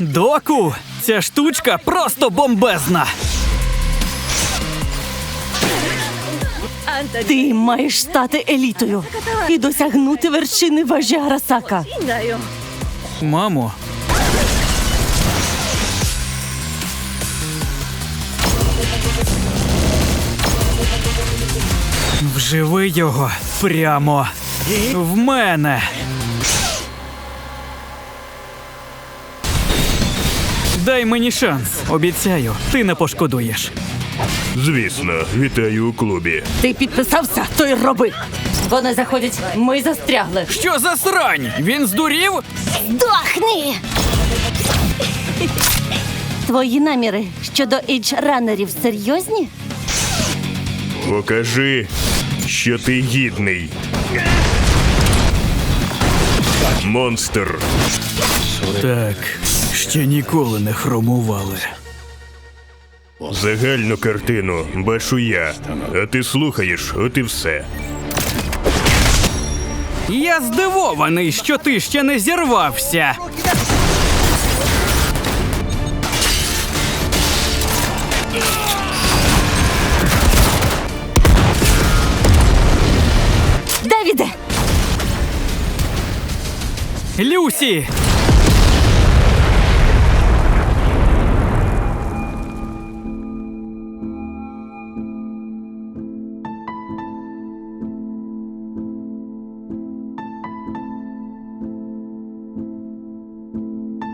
Доку, ця штучка просто бомбезна. Ти маєш стати елітою і досягнути вершини вежі Арасака. Мамо. Вживи його прямо в мене. Дай мені шанс. Обіцяю, ти не пошкодуєш. Звісно, вітаю у клубі. Ти підписався, то й роби. Вони заходять, ми застрягли. Що за срань? Він здурів? Дохни! Твої наміри щодо ейдж-ранерів серйозні? Покажи, що ти гідний. Монстр. Так, ще ніколи не хромували. Загальну картину бачу я, а ти слухаєш, от і все. Я здивований, що ти ще не зірвався. Давіде! Люсі!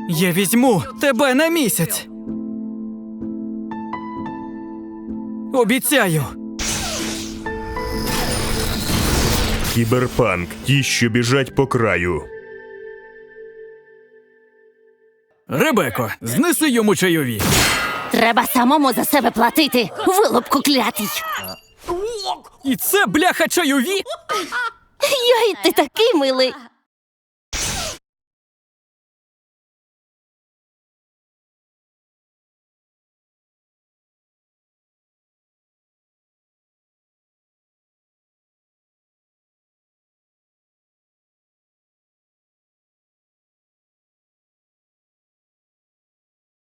Я візьму тебе на місяць. Обіцяю. Кіберпанк, ті, що біжать по краю. Ребеко, знеси йому чайові. Треба самому за себе платити. Вилупку клятий. І це бляха чайові? Йой, ти такий милий.